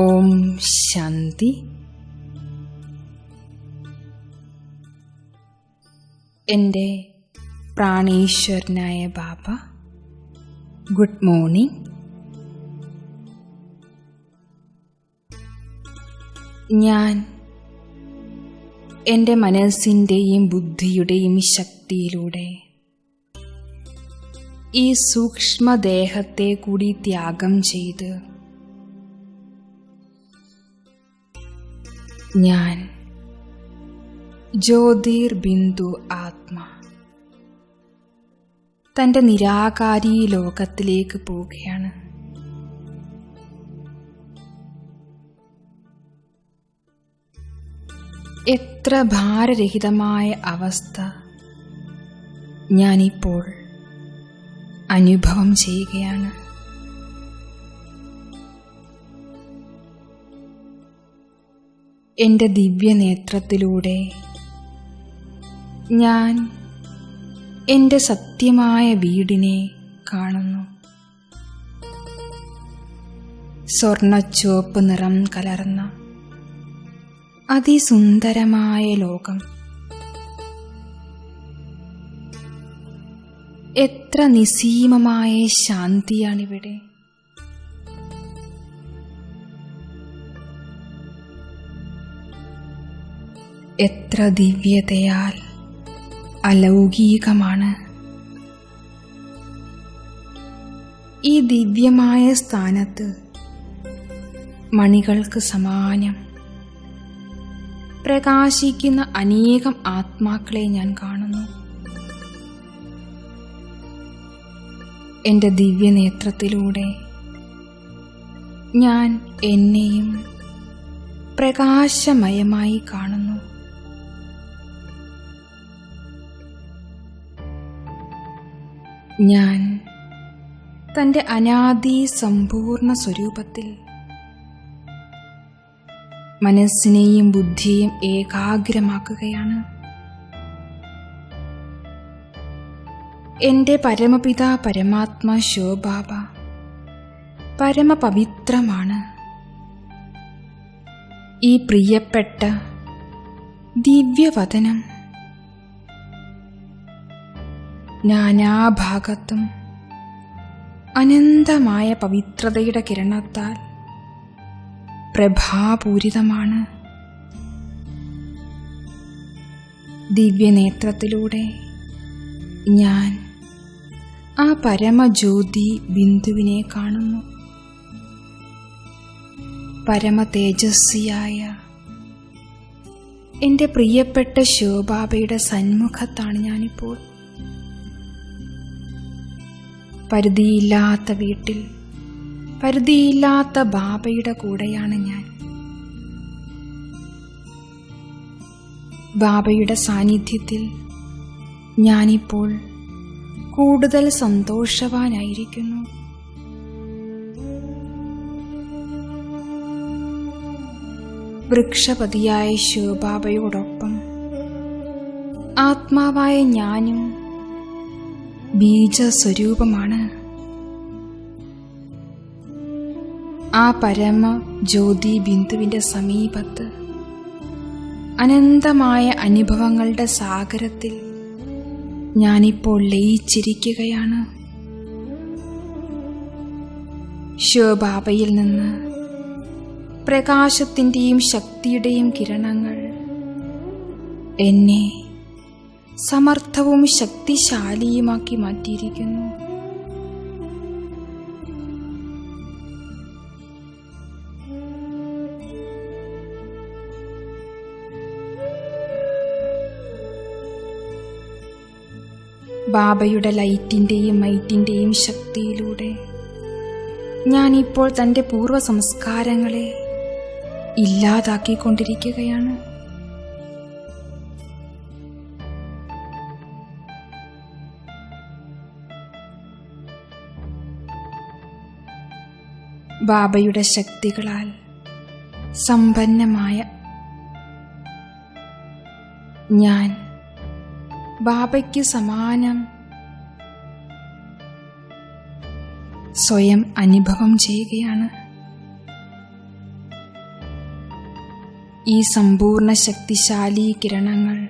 ഓം ശാന്തി. എന്റെ പ്രാണീശ്വരനായ ബാബ good morning. ഞാൻ എന്റെ മനസ്സിന്റെയും ബുദ്ധിയുടെയും ശക്തിയിലൂടെ ഈ സൂക്ഷ്മദേഹത്തെ കൂടി ത്യാഗം ചെയ്ത് ഞാൻ. ജ്യോതിർ ബിന്ദു ആത്മ. തന്റെ നിരാകാരി ലോകത്തിലേക്ക് പോവുകയാണ്. എത്ര ഭാരരഹിതമായ അവസ്ഥ ഞാനിപ്പോൾ അനുഭവം ചെയ്യുകയാണ്. എന്റെ ദിവ്യനേത്രത്തിലൂടെ. ഞാൻ എന്റെ സത്യമായ വീടിനെ കാണുന്നു. സ്വർണച്ചുവപ്പ് നിറം കലർന്ന അതിസുന്ദരമായ ലോകം. എത്ര നിസീമമായ ശാന്തിയാണിവിടെ. എത്ര ദിവ്യതയാൽ അലൗകികമാണ്. ഈ ദിവ്യമായ സ്ഥാനത്ത് മണികൾക്ക് സമാനം. പ്രകാശിക്കുന്ന അനേകം ആത്മാക്കളെ ഞാൻ കാണുന്നു. എന്റെ ദിവ്യനേത്രത്തിലൂടെ ഞാൻ എന്നെയും പ്രകാശമയമായി കാണുന്നു. ഞാൻ തന്റെ അനാദി സമ്പൂർണ സ്വരൂപത്തിൽ മനസ്സിനെയും ബുദ്ധിയെയും ഏകാഗ്രമാക്കുകയാണ്. എന്റെ പരമപിത പരമാത്മ ശോഭാബ പരമപവിത്രമാണ്. ഈ പ്രിയപ്പെട്ട ദിവ്യവദനം നാനാഭാഗത്തും അനന്തമായ പവിത്രതയുടെ കിരണത്താൽ പ്രഭാപൂരിതമാണ്. ദിവ്യനേത്രത്തിലൂടെ ഞാൻ ആ പരമജ്യോതി ബിന്ദുവിനെ കാണുന്നു. പരമ തേജസ്വിയായ എന്റെ പ്രിയപ്പെട്ട ശോഭാബയുടെ സന്മുഖത്താണ് ഞാനിപ്പോൾ. പരിധിയില്ലാത്ത വീട്ടിൽ പരിധിയില്ലാത്ത ബാബയുടെ കൂടെയാണ് ഞാൻ. ബാബയുടെ സാന്നിധ്യത്തിൽ ഞാനിപ്പോൾ കൂടുതൽ സന്തോഷവാനായിരിക്കുന്നു. വൃക്ഷപതിയായ ശിവബാബയോടൊപ്പം ആത്മാവായ ഞാനും ബീജസ്വരൂപമാണ്. ആ പരമ ജ്യോതി ബിന്ദുവിന്റെ സമീപത്ത് അനന്തമായ അനുഭവങ്ങളുടെ സാഗരത്തിൽ ഞാനിപ്പോൾ ലയിച്ചിരിക്കുകയാണ്. ശിവബാബയിൽ നിന്ന് പ്രകാശത്തിന്റെയും ശക്തിയുടെയും കിരണങ്ങൾ എന്നെ സമർത്ഥവും ശക്തിശാലിയുമാക്കി മാറ്റിയിരിക്കുന്നു. ബാബയുടെ ലൈറ്റിന്റെയും മൈറ്റിന്റെയും ശക്തിയിലൂടെ ഞാനിപ്പോൾ തന്റെ പൂർവ സംസ്കാരങ്ങളെ ഇല്ലാതാക്കിക്കൊണ്ടിരിക്കുകയാണ്. ബാബയുടെ ശക്തികളാൽ സമ്പന്നമായ ഞാൻ ബാബയ്ക്ക് സമാനം സ്വയം അനുഭവം ചെയ്യുകയാണ്. ഈ സമ്പൂർണ ശക്തിശാലി കിരണങ്ങൾ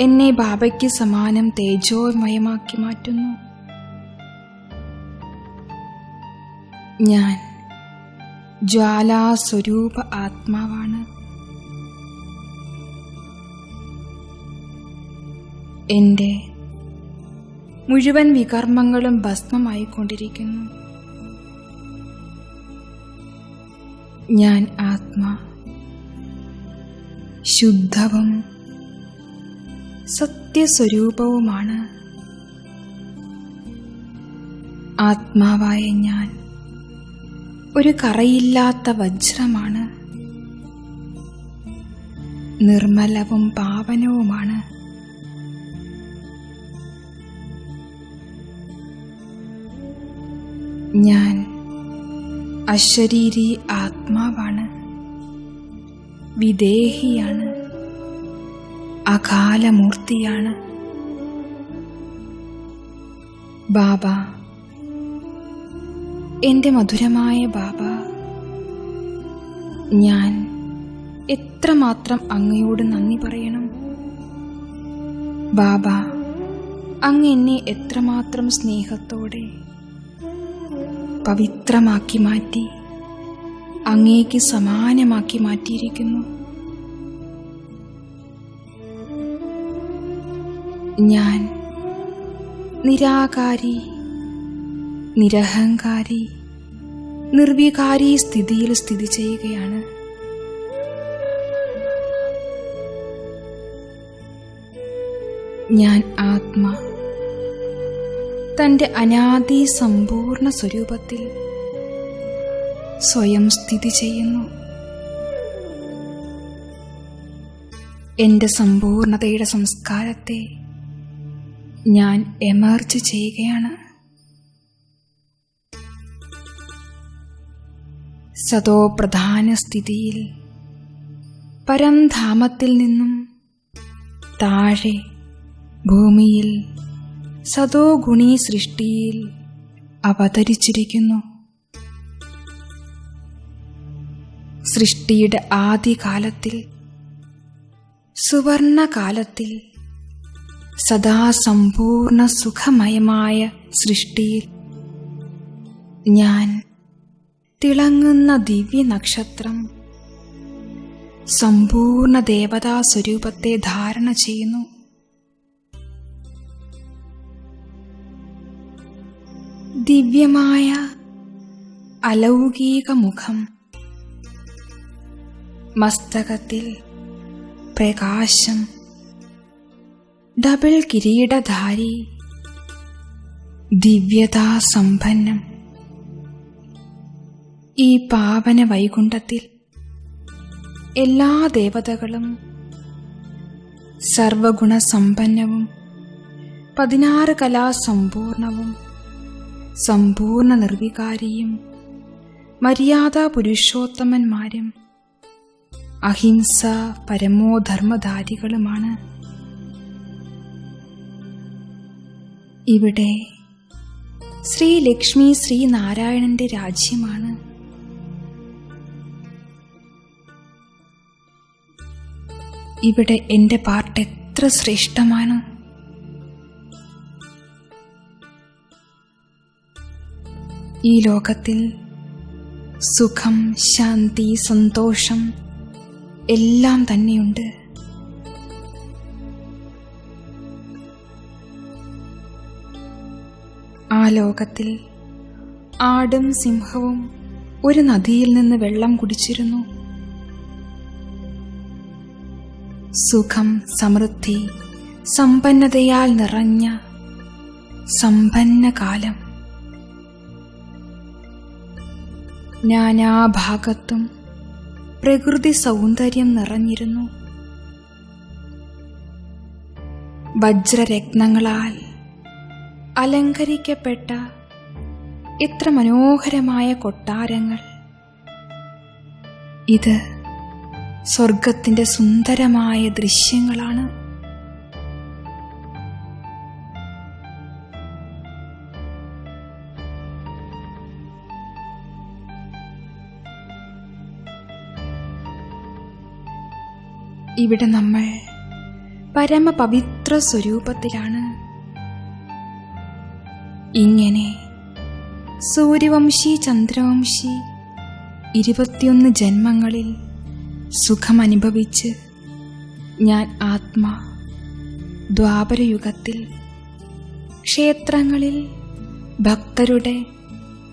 എന്നെ ബാബയ്ക്ക് സമാനം തേജോമയമാക്കി മാറ്റുന്നു. ഞാൻ ജ്വാലാസ്വരൂപ ആത്മാവാണ്. എന്റെ മുഴുവൻ വികർമ്മങ്ങളും ഭസ്മമായിക്കൊണ്ടിരിക്കുന്നു. ഞാൻ ആത്മാ ശുദ്ധവും സത്യസ്വരൂപവുമാണ്. ആത്മാവായ ഞാൻ ഒരു കറയില്ലാത്ത വജ്രമാണ്. നിർമ്മലവും പാവനവുമാണ്. ഞാൻ അശരീരി ആത്മാവാണ്. വിദേഹിയാണ്. അകാലമൂർത്തിയാണ്. ബാബ എന്റെ മധുരമായ ബാബ ഞാൻ എത്രമാത്രം അങ്ങയോട് നന്ദി പറയണം? ബാബ അങ്ങ് എന്നെ എത്രമാത്രം സ്നേഹത്തോടെ പവിത്രമാക്കി മാറ്റി അങ്ങേക്ക് സമാനമാക്കി മാറ്റിയിരിക്കുന്നു. ഞാൻ നിരാകാരി നിരഹങ്കാരി നിർവികാരി സ്ഥിതിയിൽ സ്ഥിതി ചെയ്യുകയാണ്. ഞാൻ ആത്മ. തന്റെ അനാദി സമ്പൂർണ സ്വരൂപത്തിൽ സ്വയം സ്ഥിതി ചെയ്യുന്നു. എന്റെ സമ്പൂർണതയുടെ സംസ്കാരത്തെ ഞാൻ എമർജ് ചെയ്യുകയാണ്. സതോ പ്രധാന സ്ഥിതിയിൽ. പരംധാമത്തിൽ നിന്നും താഴെ ഭൂമിയിൽ സതോ ഗുണി സൃഷ്ടിയിൽ അവതരിച്ചിരിക്കുന്നു. സൃഷ്ടിയുടെ ആദ്യകാലത്തിൽ സുവർണകാലത്തിൽ സദാ സമ്പൂർണ സുഖമയമായ സൃഷ്ടിയിൽ ഞാൻ തിളങ്ങുന്ന ദിവ്യ നക്ഷത്രം സമ്പൂർണ ദേവതാ സ്വരൂപത്തെ ധാരണ ചെയ്യുന്നു. ദിവ്യമായ അലൗകിക മുഖം. മസ്തകത്തിൽ പ്രകാശം. ഡബിൾ കിരീടധാരി. ദിവ്യതാ സമ്പന്നം ഈ പാവന വൈകുണ്ഠത്തിൽ എല്ലാ ദേവതകളും സർവഗുണസമ്പന്നവും പതിനാറ് കലാസമ്പൂർണവും സമ്പൂർണ നിർവികാരിയും മര്യാദാ പുരുഷോത്തമന്മാരും അഹിംസ പരമോധർമ്മധാരികളുമാണ് ഇവിടെ ശ്രീ ലക്ഷ്മി ശ്രീനാരായണന്റെ രാജ്യമാണ്. ഇവിടെ എന്റെ പാർട്ട് എത്ര ശ്രേഷ്ഠമാണ്. ഈ ലോകത്തിൽ സുഖം ശാന്തി സന്തോഷം എല്ലാം തന്നെയുണ്ട്. ആ ലോകത്തിൽ ആടും സിംഹവും ഒരു നദിയിൽ നിന്ന് വെള്ളം കുടിച്ചിരുന്നു. സുഖം സമൃദ്ധി സമ്പന്നതയാൽ നിറഞ്ഞ സമ്പന്ന കാലം നാനാഭാഗത്തും പ്രകൃതി സൗന്ദര്യം നിറഞ്ഞിരുന്നു. വജ്രരത്നങ്ങളാൽ അലങ്കരിക്കപ്പെട്ട ഇത്ര മനോഹരമായ കൊട്ടാരങ്ങൾ. ഇത് സ്വർഗത്തിന്റെ സുന്ദരമായ ദൃശ്യങ്ങളാണ്. ഇവിടെ നമ്മൾ പരമപവിത്ര സ്വരൂപത്തിലാണ്. ഇങ്ങനെ സൂര്യവംശി ചന്ദ്രവംശി ഇരുപത്തിയൊന്ന് ജന്മങ്ങളിൽ സുഖമനുഭവിച്ച് ഞാൻ ആത്മാ ദ്വാപരയുഗത്തിൽ ക്ഷേത്രങ്ങളിൽ ഭക്തരുടെ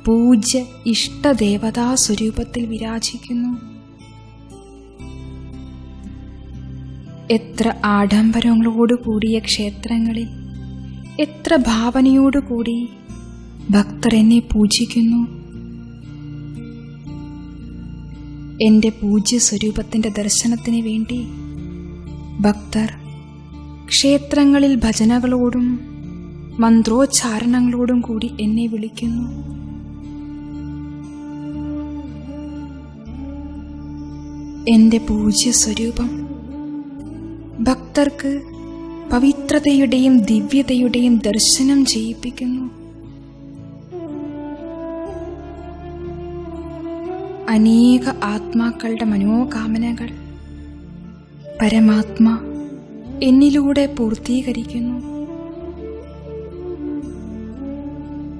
പൂജ്യ ഇഷ്ടദേവതാ സ്വരൂപത്തിൽ വിരാജിക്കുന്നു. എത്ര ആഡംബരങ്ങളോടു കൂടിയ ക്ഷേത്രങ്ങളിൽ എത്ര ഭാവനയോടുകൂടി ഭക്തർ എന്നെ പൂജിക്കുന്നു. എന്റെ പൂജ്യ സ്വരൂപത്തിന്റെ ദർശനത്തിന് വേണ്ടി ഭക്തർ ക്ഷേത്രങ്ങളിൽ ഭജനകളോടും മന്ത്രോച്ചാരണങ്ങളോടും കൂടി എന്നെ വിളിക്കുന്നു. എന്റെ പൂജ്യ സ്വരൂപം ഭക്തർക്ക് പവിത്രതയുടെയും ദിവ്യതയുടെയും ദർശനം ചെയ്യിപ്പിക്കുന്നു. അനേക ആത്മാക്കളുടെ മനോകാമനകൾ പരമാത്മ എന്നിലൂടെ പൂർത്തീകരിക്കുന്നു.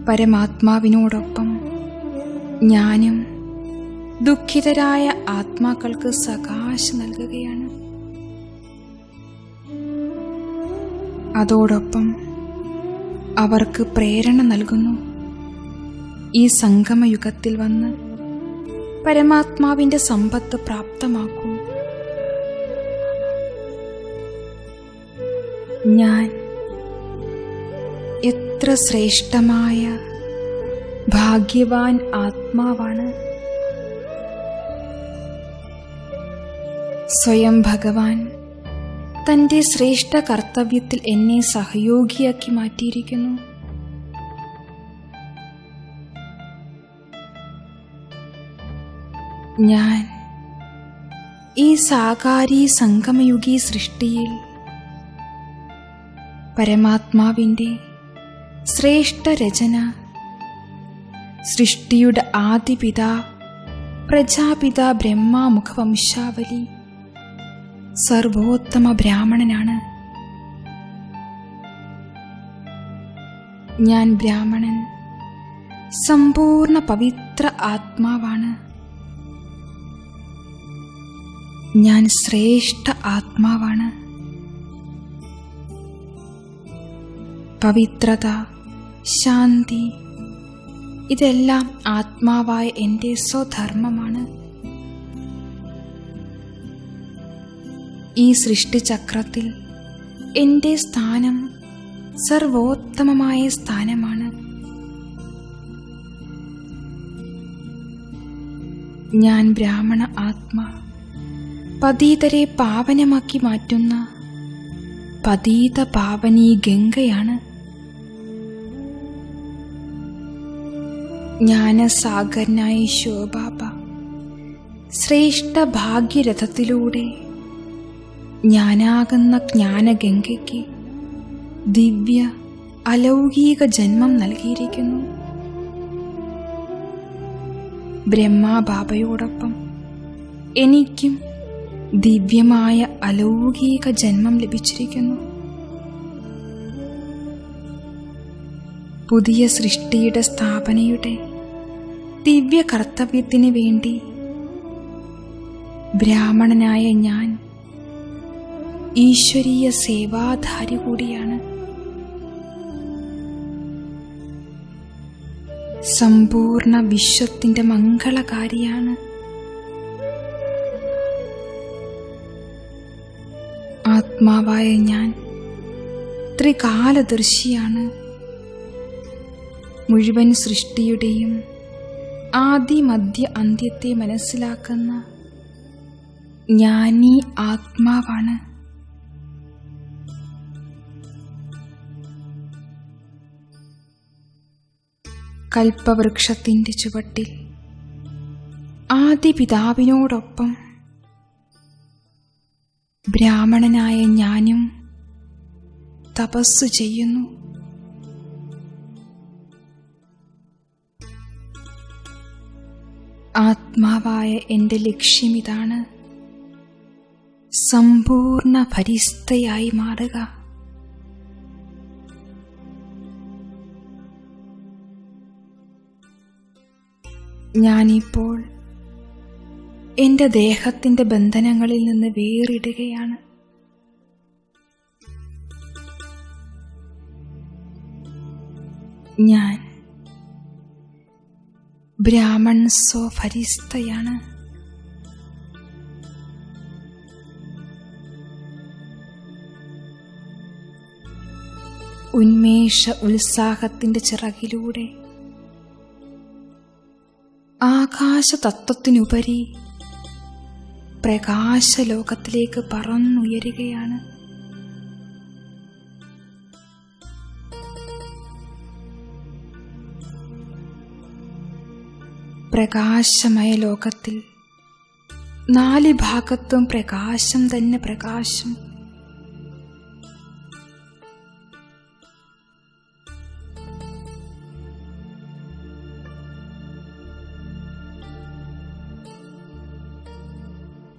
പരമാത്മാവിനോടൊപ്പം ഞാനും ദുഃഖിതരായ ആത്മാക്കൾക്ക് സകാശ് നൽകുകയാണ്. അതോടൊപ്പം അവർക്ക് പ്രേരണ നൽകുന്നു. ഈ സംഗമയുഗത്തിൽ വന്ന് പരമാത്മാവിന്റെ സമ്പത്ത് പ്രാപ്തമാക്കൂ. ഞാൻ എത്ര ശ്രേഷ്ഠമായ ഭാഗ്യവാൻ ആത്മാവാണ്. സ്വയം ഭഗവാൻ തന്റെ ശ്രേഷ്ഠ കർത്തവ്യത്തിൽ എന്നെ സഹയോഗിയാക്കി മാറ്റിയിരിക്കുന്നു. ഞാൻ ഈ സാകാരി സംഗമയുഗി സൃഷ്ടിയിൽ പരമാത്മാവിന്റെ ശ്രേഷ്ഠ രചന സൃഷ്ടിയുടെ ആദിപിത പ്രജാപിത ബ്രഹ്മാമുഖവംശാവലി സർവോത്തമ ബ്രാഹ്മണനാണ്. ഞാൻ ബ്രാഹ്മണൻ സമ്പൂർണ പവിത്ര ആത്മാവാണ്. ഞാൻ ശ്രേഷ്ഠ ആത്മാവാണ്. പവിത്രത ശാന്തി ഇതെല്ലാം ആത്മാവായ എന്റെ സ്വധർമ്മമാണ്. ഈ സൃഷ്ടിചക്രത്തിൽ എന്റെ സ്ഥാനം സർവോത്തമമായ സ്ഥാനമാണ്. ഞാൻ ബ്രാഹ്മണ ആത്മാ. പതീതരെ പാവനമാക്കി മാറ്റുന്ന പതീത പാവനീ ഗംഗയാണ്. ജ്ഞാനസാഗരനായ ശോഭാബ ശ്രേഷ്ഠ ഭാഗ്യരഥത്തിലൂടെ ഞാനാകുന്ന ജ്ഞാനഗംഗയ്ക്ക് ദിവ്യ അലൗകിക ജന്മം നൽകിയിരിക്കുന്നു. ബ്രഹ്മാബാബയോടൊപ്പം എനിക്കും ദിവ്യമായ അലൗകിക ജന്മം ലഭിച്ചിരിക്കുന്നു. പുതിയ സൃഷ്ടിയുടെ സ്ഥാപനയുടെ ദിവ്യ കർത്തവ്യത്തിന് വേണ്ടി ബ്രാഹ്മണനായ ഞാൻ ഈശ്വരീയ സേവാധാരി കൂടിയാണ്. സമ്പൂർണ വിശ്വത്തിന്റെ മംഗളകാരിയാണ് ആത്മാവായ ഞാൻ ത്രികാലദർശിയാണ്. മുഴുവൻ സൃഷ്ടിയുടെയും ആദി മധ്യ അന്ത്യത്തെ മനസ്സിലാക്കുന്ന ഞാനീ ആത്മാവാണ്. കൽപ്പവൃക്ഷത്തിന്റെ ചുവട്ടിൽ ആദി പിതാവിനോടൊപ്പം ബ്രാഹ്മണനായ ഞാനും തപസ്സു ചെയ്യുന്നു. ആത്മാവായ എന്റെ ലക്ഷ്യമിതാണ് സമ്പൂർണ പരിസ്ഥയായി മാറുക. ഞാനിപ്പോൾ എന്റെ ദേഹത്തിന്റെ ബന്ധനങ്ങളിൽ നിന്ന് വേറിടുകയാണ്. ഞാൻ ബ്രാഹ്മൺസോ ഫരിസ്തയാണ് ഉന്മേഷ ഉത്സാഹത്തിന്റെ ചിറകിലൂടെ ആകാശതത്വത്തിനുപരി പ്രകാശലോകത്തിലേക്ക് പറന്നുയരുകയാണ്. പ്രകാശമയ ലോകത്തിൽ നാല് ഭാഗത്തും പ്രകാശം തന്നെ പ്രകാശം.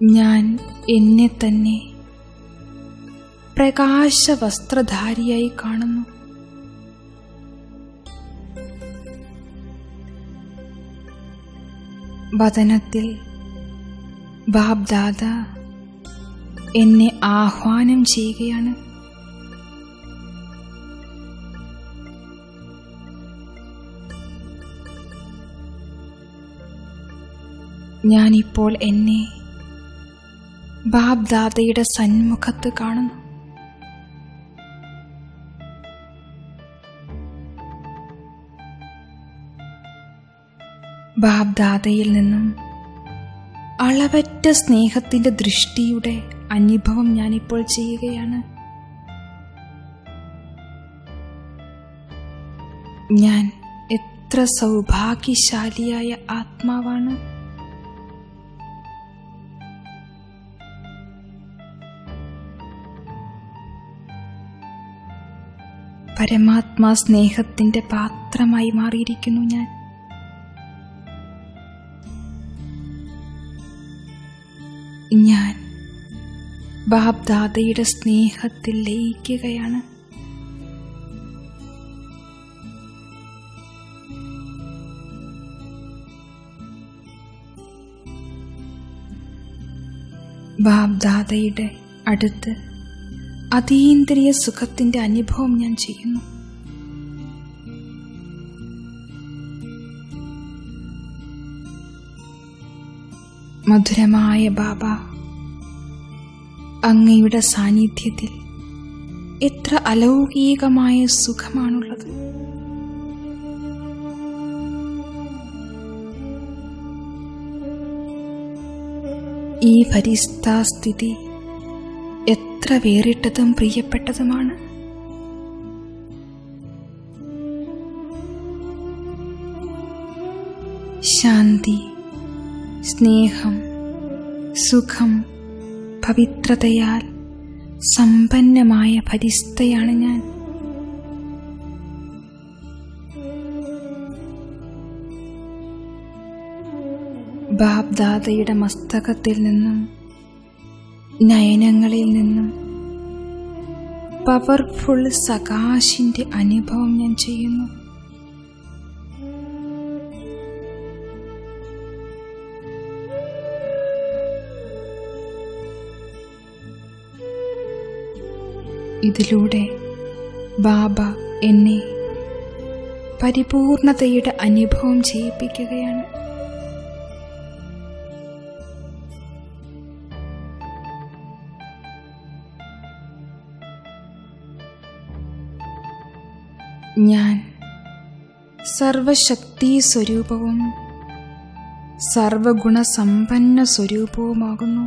ഞാൻ എന്നെ തന്നെ പ്രകാശ വസ്ത്രധാരിയായി കാണുന്നു. വതനത്തിൽ ബാബ്ദാദ എന്നെ ആഹ്വാനം ചെയ്യുകയാണ്. ഞാനിപ്പോൾ എന്നെ ബാബ്ദാദയുടെ സന്മുഖത്ത് കാണുന്നു. ബാബ്ദാദയിൽ നിന്നും അളവറ്റ സ്നേഹത്തിന്റെ ദൃഷ്ടിയുടെ അനുഭവം ഞാനിപ്പോൾ ചെയ്യുകയാണ്. ഞാൻ എത്ര സൗഭാഗ്യശാലിയായ ആത്മാവാണ്. പരമാത്മാ സ്നേഹത്തിന്റെ പാത്രമായി മാറിയിരിക്കുന്നു ഞാൻ. ഞാൻ ബാബ്ദാദയുടെ സ്നേഹത്തിൽ ലയിക്കുകയാണ്. ബാബ്ദാദയുടെ അടുത്ത് അതീന്ദ്രിയ സുഖത്തിന്റെ അനുഭവം ഞാൻ ചെയ്യുന്നു. മധുരമായ ബാബ അങ്ങയുടെ സാന്നിധ്യത്തിൽ എത്ര അലൗകികമായ സുഖമാണുള്ളത്. ഈ ഫരിസ്ഥാസ്ഥിതി എത്ര വേറിട്ടതും പ്രിയപ്പെട്ടതുമാണ്. ശാന്തി സ്നേഹം സുഖം പവിത്രതയാൽ സമ്പന്നമായ പരിസ്ഥയാണ് ഞാൻ. ബാബ്ദാദയുടെ മസ്തകത്തിൽ നിന്നും നയനങ്ങളിൽ നിന്നും പവർഫുൾ സകാശിന്റെ അനുഭവം ഞാൻ ചെയ്യുന്നു. ഇതിലൂടെ ബാബ എന്നെ പരിപൂർണതയുടെ അനുഭവം ചെയ്യിപ്പിക്കുകയാണ്. ഞാൻ സർവശക്തി സ്വരൂപവും സർവഗുണസമ്പന്ന സ്വരൂപവുമാകുന്നു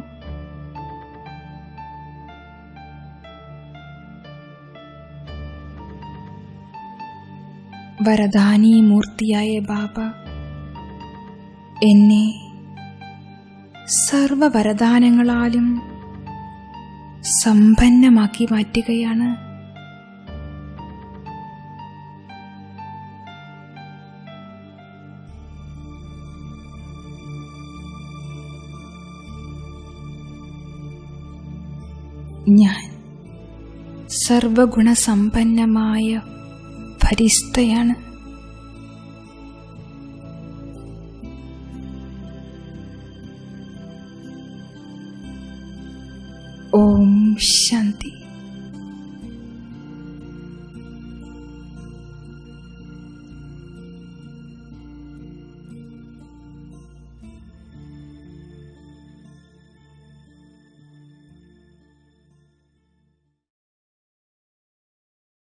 വരദാനി മൂർത്തിയായ ബാബ എന്നെ സർവവരദാനങ്ങളാലും സമ്പന്നമാക്കി മാറ്റുകയാണ്. ഞാൻ സർവഗുണസമ്പന്നമായ ഫരിസ്തയാണ് ഓം ശാന്തി.